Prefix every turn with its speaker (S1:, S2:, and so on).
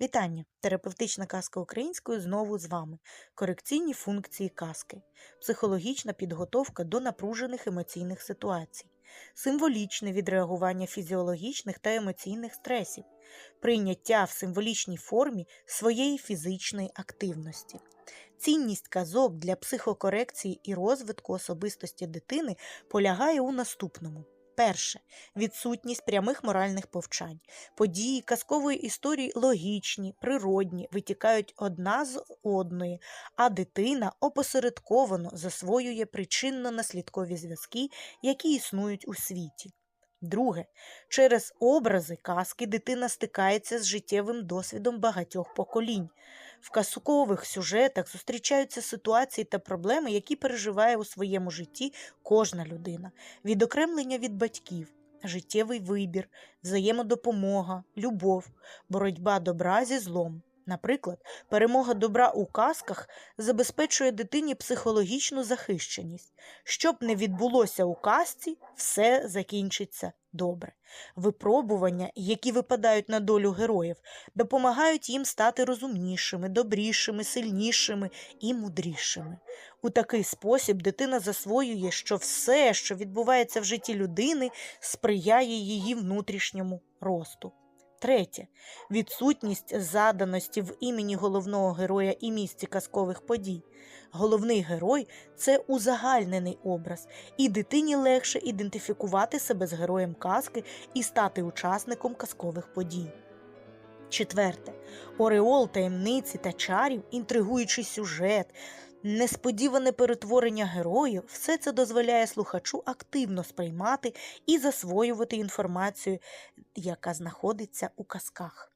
S1: Вітання! Терапевтична казка українською знову з вами. Корекційні функції казки, психологічна підготовка до напружених емоційних ситуацій, символічне відреагування фізіологічних та емоційних стресів, прийняття в символічній формі своєї фізичної активності. Цінність казок для психокорекції і розвитку особистості дитини полягає у наступному. Перше відсутність прямих моральних повчань. Події казкової історії логічні, природні, витікають одна з одної, а дитина опосередковано засвоює причинно-наслідкові зв'язки, які існують у світі. Друге, через образи казки дитина стикається з життєвим досвідом багатьох поколінь. В казкових сюжетах зустрічаються ситуації та проблеми, які переживає у своєму житті кожна людина, відокремлення від батьків, життєвий вибір, взаємодопомога, любов, боротьба добра зі злом. Наприклад, перемога добра у казках забезпечує дитині психологічну захищеність. Щоб не відбулося у казці, все закінчиться добре. Випробування, які випадають на долю героїв, допомагають їм стати розумнішими, добрішими, сильнішими і мудрішими. У такий спосіб дитина засвоює, що все, що відбувається в житті людини, сприяє її внутрішньому росту. Третє відсутність заданості в імені головного героя і місці казкових подій. Головний герой це узагальнений образ, і дитині легше ідентифікувати себе з героєм казки і стати учасником казкових подій. Четверте Ореол таємниці та чарів, інтригуючий сюжет, несподіване перетворення героїв все це дозволяє слухачу активно сприймати і засвоювати інформацію, яка знаходиться у казках.